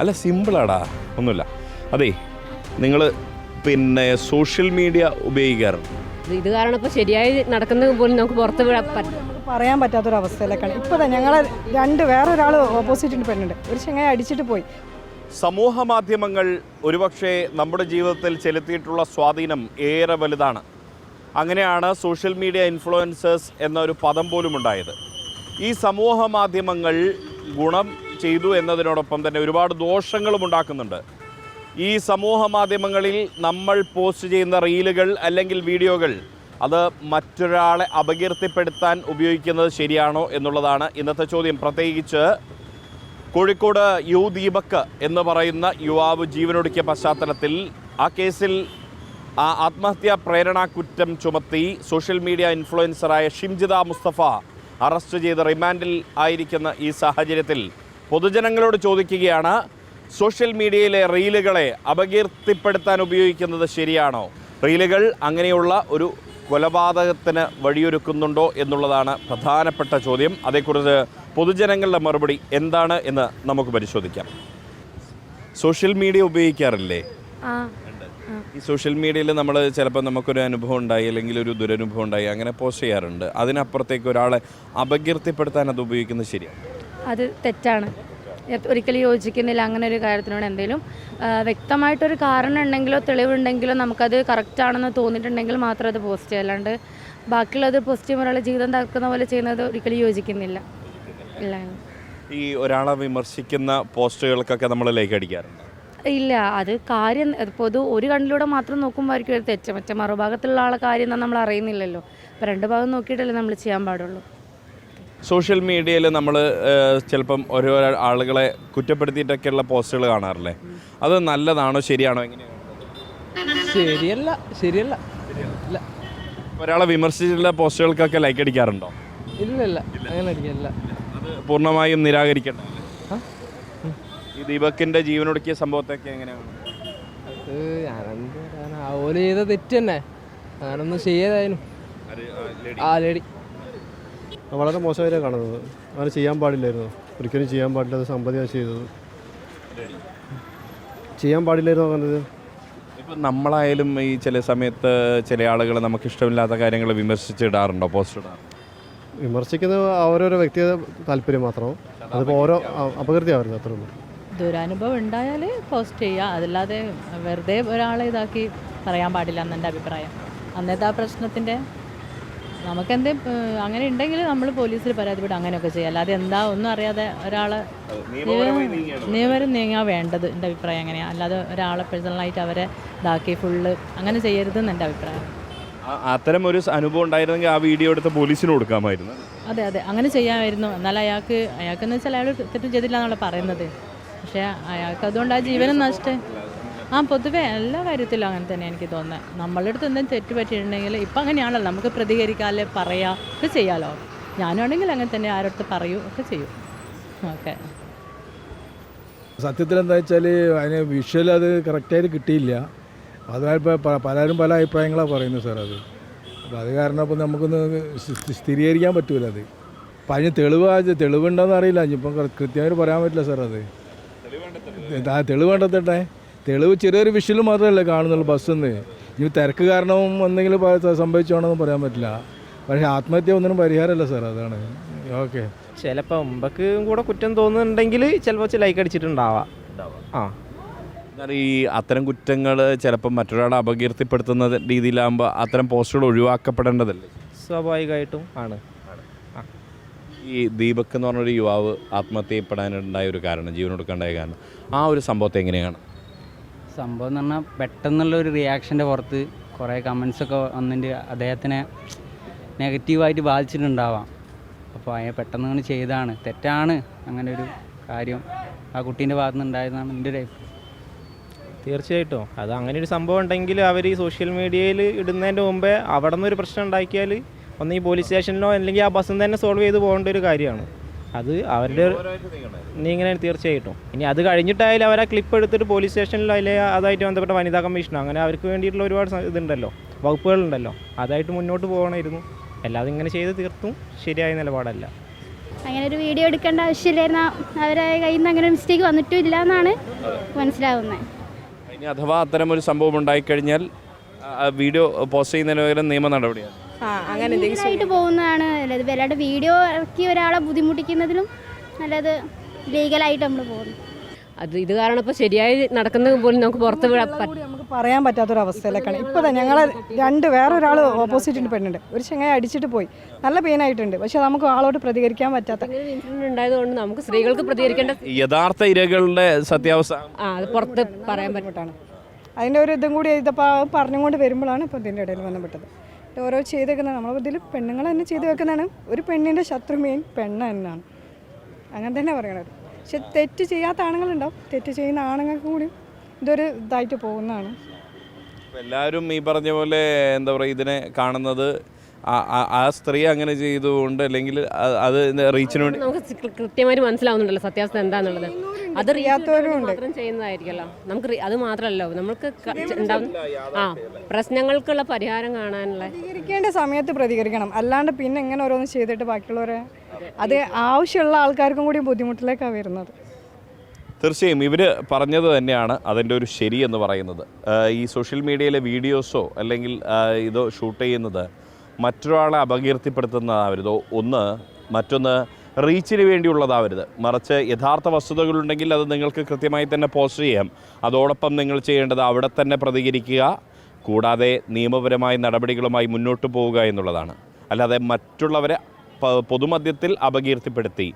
അല്ല സിമ്പിളാടാ ഒന്നുമില്ല. അതെ നിങ്ങൾ പിന്നെ സോഷ്യൽ മീഡിയ ഉപയോഗിക്കാറുണ്ട് ഇത് കാരണം ഇപ്പോൾ ശരിയായി നടക്കുന്ന പോലും നമുക്ക് പുറത്ത് വിടാൻ പറ്റും പറയാൻ പറ്റാത്തൊരവസ്ഥയിലേക്കാണ് ഇപ്പോൾ തന്നെ ഞങ്ങളെ രണ്ട് വേറൊരാൾ ഓപ്പോസിറ്റ് പെണ്ണുണ്ട്. ഒരു ചെങ്ങായി അടിച്ചിട്ട് പോയി. സമൂഹ മാധ്യമങ്ങൾ ഒരുപക്ഷെ നമ്മുടെ ജീവിതത്തിൽ ചെലുത്തിയിട്ടുള്ള സ്വാധീനം ഏറെ വലുതാണ്. അങ്ങനെയാണ് സോഷ്യൽ മീഡിയ ഇൻഫ്ലുവൻസേഴ്സ് എന്നൊരു പദം പോലും ഉണ്ടായത് ഈ സമൂഹ മാധ്യമങ്ങൾ ഗുണം ചെയ്തു എന്നതിനോടൊപ്പം തന്നെ ഒരുപാട് ദോഷങ്ങളും ഉണ്ടാക്കുന്നുണ്ട്. ഈ സമൂഹ മാധ്യമങ്ങളിൽ നമ്മൾ പോസ്റ്റ് ചെയ്യുന്ന റീലുകൾ അല്ലെങ്കിൽ വീഡിയോകൾ അത് മറ്റൊരാളെ അപകീർത്തിപ്പെടുത്താൻ ഉപയോഗിക്കുന്നത് ശരിയാണോ എന്നുള്ളതാണ് ഇന്നത്തെ ചോദ്യം. പ്രത്യേകിച്ച് കോഴിക്കോട് യു ദീപക് എന്ന് പറയുന്ന യുവാവ് ജീവനൊടുക്കിയ പശ്ചാത്തലത്തിൽ ആ കേസിൽ ആ ആത്മഹത്യാ പ്രേരണാ കുറ്റം ചുമത്തി സോഷ്യൽ മീഡിയ ഇൻഫ്ലുവൻസറായ ഷിംജിത മുസ്തഫ അറസ്റ്റ് ചെയ്ത് റിമാൻഡിൽ ആയിരിക്കുന്ന ഈ സാഹചര്യത്തിൽ പൊതുജനങ്ങളോട് ചോദിക്കുകയാണ് സോഷ്യൽ മീഡിയയിലെ റീലുകളെ അപകീർത്തിപ്പെടുത്താൻ ഉപയോഗിക്കുന്നത് ശരിയാണോ? റീലുകൾ അങ്ങനെയുള്ള ഒരു കൊലപാതകത്തിന് വഴിയൊരുക്കുന്നുണ്ടോ എന്നുള്ളതാണ് പ്രധാനപ്പെട്ട ചോദ്യം. അതേക്കുറിച്ച് പൊതുജനങ്ങളുടെ മറുപടി എന്താണ് എന്ന് നമുക്ക് പരിശോധിക്കാം. സോഷ്യൽ മീഡിയ ഉപയോഗിക്കാറില്ലേ? ഈ സോഷ്യൽ മീഡിയയിൽ നമ്മൾ ചിലപ്പോൾ നമുക്കൊരു അനുഭവം ഉണ്ടായി അല്ലെങ്കിൽ ഒരു ദുരനുഭവം ഉണ്ടായി അങ്ങനെ പോസ്റ്റ് ചെയ്യാറുണ്ട്. അതിനപ്പുറത്തേക്ക് ഒരാളെ അപകീർത്തിപ്പെടുത്താൻ അത് ഉപയോഗിക്കുന്നത് ശരിയാണ്? അത് തെറ്റാണ്. ഒരിക്കലും യോജിക്കുന്നില്ല അങ്ങനെ ഒരു കാര്യത്തിനോട് എന്തെങ്കിലും. വ്യക്തമായിട്ടൊരു കാരണം ഉണ്ടെങ്കിലോ തെളിവുണ്ടെങ്കിലോ നമുക്കത് കറക്റ്റ് ആണെന്ന് തോന്നിയിട്ടുണ്ടെങ്കിൽ മാത്രം അത് പോസ്റ്റ് ചെയ്യുക അല്ലാണ്ട് ബാക്കിയുള്ളത് പോസ്റ്റ് ചെയ്യുമ്പോൾ ഒരാളെ ജീവിതം തകർക്കുന്ന പോലെ ചെയ്യുന്നത് ഒരിക്കലും യോജിക്കുന്നില്ല. ഇല്ല. ഈ ഒരാളെ വിമർശിക്കുന്ന പോസ്റ്റുകൾക്കൊക്കെ നമ്മൾ ലൈക്ക് അടിക്കാറുണ്ട്? ഇല്ല. അത് കാര്യം പൊതു ഒരു കണ്ണിലൂടെ മാത്രം നോക്കുമ്പോഴായിരിക്കും ഒരു തെറ്റ്. മറ്റേ മറുഭാഗത്തുള്ള ആളെ കാര്യം എന്നാൽ നമ്മൾ അറിയുന്നില്ലല്ലോ. അപ്പോൾ രണ്ട് ഭാഗം നോക്കിയിട്ടല്ലേ നമ്മൾ ചെയ്യാൻ പാടുള്ളൂ. സോഷ്യൽ മീഡിയയിൽ നമ്മൾ ചിലപ്പം ഓരോ ആളുകളെ കുറ്റപ്പെടുത്തിയിട്ടൊക്കെയുള്ള പോസ്റ്റുകൾ കാണാറില്ലേ? അത് നല്ലതാണോ ശരിയാണോ എങ്ങനെയാണ്? ശരിയല്ല ശരിയല്ല. ഇല്ല. ഒരാളെ വിമർശിച്ചിട്ടുള്ള പോസ്റ്റുകൾക്കൊക്കെ ലൈക്ക് അടിക്കാറുണ്ടോ? ഇല്ല ഇല്ല. അങ്ങനെ അടിക്കില്ല അത് പൂർണമായും നിരാകരിക്കണ്ട? ഈ ദീപക്കിന്റെ ജീവനൊടുക്കിയ സംഭവത്തൊക്കെ എങ്ങനെയാണ്? അത് ഞാനെന്ത് പറയാനാ ഓൽ ചെയ്ത തെറ്റ് തന്നെ ഞാനൊന്നും ചെയ്യതായിരുന്നു ആ ലേഡി. വളരെ മോശമായിട്ടാണ് കാണുന്നത്. അങ്ങനെ ചെയ്യാൻ പാടില്ലായിരുന്നു. ഒരിക്കലും ചെയ്യാൻ പാടില്ലാത്ത സമ്പതിയാണ് ചെയ്തത്. ചെയ്യാൻ പാടില്ലായിരുന്നു അങ്ങനത് ഇപ്പം നമ്മളായാലും ഈ ചില സമയത്ത് ചില ആളുകൾ നമുക്ക് ഇഷ്ടമില്ലാത്ത കാര്യങ്ങൾ വിമർശിച്ചിടാറുണ്ടോ? പോസ്റ്റ് ഇടാറുണ്ടോ? വിമർശിക്കുന്നത് ഓരോരോ വ്യക്തിഗത താല്പര്യം മാത്രം. അതിപ്പോൾ ഓരോ അപകൃതി അപകീർത്തിയാവരുത് അത്രേ ഉള്ളൂ. ദുരനുഭവം ഉണ്ടായാൽ പോസ്റ്റ് ചെയ്യുക. അതല്ലാതെ വെറുതെ ഒരാളെ ഇതാക്കി പറയാൻ പാടില്ല എന്നെന്റെ അഭിപ്രായം. അന്നത്തെ ആ പ്രശ്നത്തിന്റെ നമുക്കെന്തേ അങ്ങനെ ഉണ്ടെങ്കിൽ നമ്മൾ പോലീസിൽ പരാതിപ്പെടും അങ്ങനെയൊക്കെ ചെയ്യാം. അല്ലാതെ എന്താ ഒന്നും അറിയാതെ ഒരാളെ നിയമപരം നീങ്ങാൻ വേണ്ടത് എന്റെ അഭിപ്രായം അങ്ങനെയാണ് അല്ലാതെ ഒരാളെ പേഴ്സണലായിട്ട് അവരെ ഇതാക്കി ഫുള്ള് അങ്ങനെ ചെയ്യരുതെന്ന് എന്റെ അഭിപ്രായം. അത്തരം ഒരു അനുഭവം ഉണ്ടായിരുന്നെങ്കിൽ ആ വീഡിയോ എടുത്ത് പോലീസിന് കൊടുക്കാമായിരുന്നു. അതെ അതെ. അങ്ങനെ ചെയ്യാമായിരുന്നു. എന്നാൽ അയാൾക്ക് അയാൾക്ക് എന്ന് വെച്ചാൽ അയാൾ തെറ്റും ചെയ്തില്ല എന്നുള്ള പറയുന്നത്. പക്ഷേ അയാൾക്ക് അതുകൊണ്ട് ആ ജീവനും നഷ്ടം. ആ പൊതുവേ എല്ലാ കാര്യത്തിലും അങ്ങനെ തന്നെ എനിക്ക് തോന്നുന്നത് നമ്മളുടെ അടുത്ത് എന്തെങ്കിലും തെറ്റ് പറ്റിയിട്ടുണ്ടെങ്കിൽ ഇപ്പം അങ്ങനെയാണല്ലോ നമുക്ക് പ്രതികരിക്കാമല്ലേ പറയാം ഒക്കെ ചെയ്യാമല്ലോ ഞാനാണെങ്കിൽ അങ്ങനെ തന്നെ ആരോടത്ത് പറയൂ ഒക്കെ ചെയ്യും. ഓക്കെ. സത്യത്തിൽ എന്താ വെച്ചാൽ അതിന് വിഷ്വൽ അത് കറക്റ്റായിട്ട് കിട്ടിയില്ല. അതായപ്പോൾ പലരും പല അഭിപ്രായങ്ങളാണ് പറയുന്നത് സാർ അത്. അപ്പോൾ അത് കാരണം അപ്പോൾ നമുക്കൊന്ന് സ്ഥിരീകരിക്കാൻ പറ്റൂല അത്. അപ്പം അതിന് തെളിവ് തെളിവുണ്ടോയെന്ന് അറിയില്ല. ഇനിയിപ്പം കൃത്യമായിട്ട് പറയാൻ പറ്റില്ല സാർ അത്. തെളിവ് കണ്ടെത്തട്ടെ. തെളിവ് ചെറിയൊരു വിഷ്വൽ മാത്രമല്ല കാണുന്നുള്ളൂ ബസ്സിന്ന്. ഇനി തിരക്ക് കാരണവും എന്തെങ്കിലും സംഭവിച്ചോണെന്ന് പറയാൻ പറ്റില്ല. പക്ഷേ ആത്മഹത്യ ഒന്നിനും പരിഹാരമല്ല സാർ അതാണ്. ഓക്കെ. ചിലപ്പോൾ മുമ്പക്ക് കൂടെ കുറ്റം തോന്നുന്നുണ്ടെങ്കിൽ ചിലപ്പോൾ ലൈക്ക് അടിച്ചിട്ടുണ്ടാവാം. ആ. ഈ അത്തരം കുറ്റങ്ങൾ ചിലപ്പോൾ മറ്റൊരാളെ അപകീർത്തിപ്പെടുത്തുന്ന രീതിയിലാകുമ്പോൾ അത്തരം പോസ്റ്റുകൾ ഒഴിവാക്കപ്പെടേണ്ടതല്ലേ? സ്വാഭാവികമായിട്ടും ആണ്. ഈ ദീപക് എന്ന് പറഞ്ഞൊരു യുവാവ് ആത്മഹത്യപ്പെടാനുണ്ടായ ഒരു കാരണം ജീവനൊടുക്കാണ്ടായ കാരണം. ആ ഒരു സംഭവത്തെ എങ്ങനെയാണ്? സംഭവം എന്ന് പറഞ്ഞാൽ പെട്ടെന്നുള്ള ഒരു റിയാക്ഷന്റെ പുറത്ത് കുറേ കമൻസൊക്കെ വന്നിട്ട് അദ്ദേഹത്തിനെ നെഗറ്റീവായിട്ട് ബാധിച്ചിട്ടുണ്ടാവാം. അപ്പോൾ അയാൾ പെട്ടെന്ന് അങ്ങനെ ചെയ്താണ് തെറ്റാണ് അങ്ങനെ ഒരു കാര്യം. ആ കുട്ടീന്റെ ഭാഗത്ത് നിന്നുണ്ടായതാണ് എന്റെ ഒരു. തീർച്ചയായിട്ടും. അത് അങ്ങനെ ഒരു സംഭവം ഉണ്ടെങ്കിൽ അവർ ഈ സോഷ്യൽ മീഡിയയിൽ ഇടുന്നതിന്റെ മുമ്പേ അവിടെ നിന്ന് ഒരു പ്രശ്നം ഉണ്ടാക്കിയാൽ ഒന്ന് ഈ പോലീസ് സ്റ്റേഷനിലോ അല്ലെങ്കിൽ ആ ബസ്സിൽ തന്നെ സോൾവ് ചെയ്ത് പോകേണ്ട ഒരു കാര്യമാണ്. അത് അവരുടെ നീങ്ങനെ തീർച്ചയായിട്ടും. ഇനി അത് കഴിഞ്ഞിട്ടായാലും അവർ ആ ക്ലിപ്പ് എടുത്തിട്ട് പോലീസ് സ്റ്റേഷനിലോ അല്ലെങ്കിൽ അതായിട്ട് ബന്ധപ്പെട്ട വനിതാ കമ്മീഷനോ അങ്ങനെ അവർക്ക് വേണ്ടിയിട്ടുള്ള ഒരുപാട് ഇതുണ്ടല്ലോ വകുപ്പുകളുണ്ടല്ലോ. അതായിട്ട് മുന്നോട്ട് പോകണമായിരുന്നു. അല്ലാതെ ഇങ്ങനെ ചെയ്ത് തീർത്തും ശരിയായ നിലപാടല്ല. അങ്ങനെ ഒരു വീഡിയോ എടുക്കേണ്ട ആവശ്യമില്ലായിരുന്നു. അവരെ കയ്യിൽ നിന്ന് അങ്ങനെ മിസ്റ്റേക്ക് വന്നിട്ടും ഇല്ല എന്നാണ് മനസ്സിലാവുന്നത്. ഇനി അഥവാ അത്തരം ഒരു സംഭവം ഉണ്ടായിക്കഴിഞ്ഞാൽ ആ വീഡിയോ പോസ്റ്റ് ചെയ്യുന്നതിന് പകരം നിയമ നടപടിയാണ്. അങ്ങനെ ലീഗലായിട്ട് പോകുന്നതാണ് നല്ലത്. വല്ലാണ്ട് വീഡിയോ ഇറക്കി ഒരാളെ ബുദ്ധിമുട്ടിക്കുന്നതിലും നല്ലത് ലീഗലായിട്ട് നമ്മൾ പോകുന്നു. അത് ഇത് കാരണം ഇപ്പോൾ ശരിയായി നടക്കുന്ന പോലും നമുക്ക് പുറത്ത് വിടാൻ പറ്റ- നമുക്ക് പറയാൻ പറ്റാത്തൊരു അവസ്ഥയിലേക്കാണ് ഇപ്പോൾ തന്നെ ഞങ്ങളെ രണ്ട് വേറൊരാൾ ഓപ്പോസിറ്റിന് പെണ്ണുണ്ട്. ഒരു ചെങ്ങായി അടിച്ചിട്ട് പോയി. നല്ല പെയിനായിട്ടുണ്ട് പക്ഷേ നമുക്ക് ആളോട് പ്രതികരിക്കാൻ പറ്റാത്ത ഉണ്ടായതുകൊണ്ട് നമുക്ക് സ്ത്രീകൾക്ക് പ്രതികരിക്കേണ്ട യഥാർത്ഥ ഇരകളുടെ സത്യാവസ്ഥ. ആ അത് പുറത്ത് പറയാൻ പറ്റാണ് അതിന്റെ ഒരു ഇതും കൂടി ഇതിപ്പോൾ പറഞ്ഞുകൊണ്ട് വരുമ്പോഴാണ് ഇപ്പോൾ ഇതിന്റെ ഇടയിൽ ബന്ധപ്പെട്ടത്. ഓരോ ചെയ്ത് വെക്കുന്നത് നമ്മൾ ഇതിൽ പെണ്ണുങ്ങൾ തന്നെ ചെയ്ത് വെക്കുന്നതാണ്. ഒരു പെണ്ണിന്റെ ശത്രു മെയിൻ പെണ്ണ് തന്നെയാണ്. അങ്ങനെ തന്നെ പറയണത് പക്ഷെ തെറ്റ് ചെയ്യാത്ത ആണുങ്ങളുണ്ടാവും തെറ്റ് ചെയ്യുന്ന ആണുങ്ങൾക്ക് കൂടി ഇതൊരു ഇതായിട്ട് പോകുന്നതാണ്. എല്ലാവരും ഈ പറഞ്ഞ പോലെ എന്താ പറയുക ഇതിനെ കാണുന്നത് ആ- സ്ത്രീ അങ്ങനെ ചെയ്തുകൊണ്ട് അല്ലെങ്കിൽ അത് റീച്ചിന് വേണ്ടി നമുക്ക് കൃത്യമായിട്ട് മനസ്സിലാവുന്നുണ്ടല്ലോ സത്യാവസ്ഥ എന്താന്നുള്ളത്. അത് മാത്രം ചെയ്യുന്നതായിരിക്കല്ലോ നമുക്ക് അത് മാത്രമല്ലോ. നമുക്ക് ഉണ്ടാവുന്ന ആ പ്രശ്നങ്ങൾക്കുള്ള പരിഹാരം കാണാനുള്ള പ്രതികരിക്കേണ്ട സമയത്ത് പ്രതികരിക്കണം. അല്ലാണ്ട് പിന്നെ എങ്ങനെ ഓരോന്ന് ചെയ്തിട്ട് ബാക്കിയുള്ളവരെ അത്. ആവശ്യമുള്ള ആൾക്കാർക്കും കൂടി ബുദ്ധിമുട്ടിലേക്കാണ് വരുന്നത്. തീർച്ചയായും ഇവർ പറഞ്ഞത് തന്നെയാണ് അതിന്റെ ഒരു ശരി എന്ന് പറയുന്നത്. ഈ സോഷ്യൽ മീഡിയയിലെ വീഡിയോസോ അല്ലെങ്കിൽ ഇതോ ഷൂട്ട് ചെയ്യുന്നത് മറ്റൊരാളെ അപകീർത്തിപ്പെടുത്തുന്നതാവരുതോ. ഒന്ന് മറ്റൊന്ന് റീച്ചിന് വേണ്ടിയുള്ളതാവരുത്. മറിച്ച് യഥാർത്ഥ വസ്തുതകളുണ്ടെങ്കിൽ അത് നിങ്ങൾക്ക് കൃത്യമായി തന്നെ പോസ്റ്റ് ചെയ്യാം. അതോടൊപ്പം നിങ്ങൾ ചെയ്യേണ്ടത് അവിടെ തന്നെ പ്രതികരിക്കുക. കൂടാതെ നിയമപരമായ നടപടികളുമായി മുന്നോട്ട് പോവുക എന്നുള്ളതാണ്. അല്ലാതെ മറ്റുള്ളവരെ പൊതുമധ്യത്തിൽ അപകീർത്തിപ്പെടുത്തി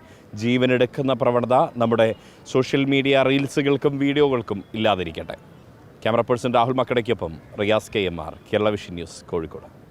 ജീവനെടുക്കുന്ന പ്രവണത നമ്മുടെ സോഷ്യൽ മീഡിയ റീൽസുകൾക്കും വീഡിയോകൾക്കും ഇല്ലാതിരിക്കട്ടെ. Camera person Rahul മക്കടയ്ക്കൊപ്പം Riyas K M R Kerala vision news Kozhikode.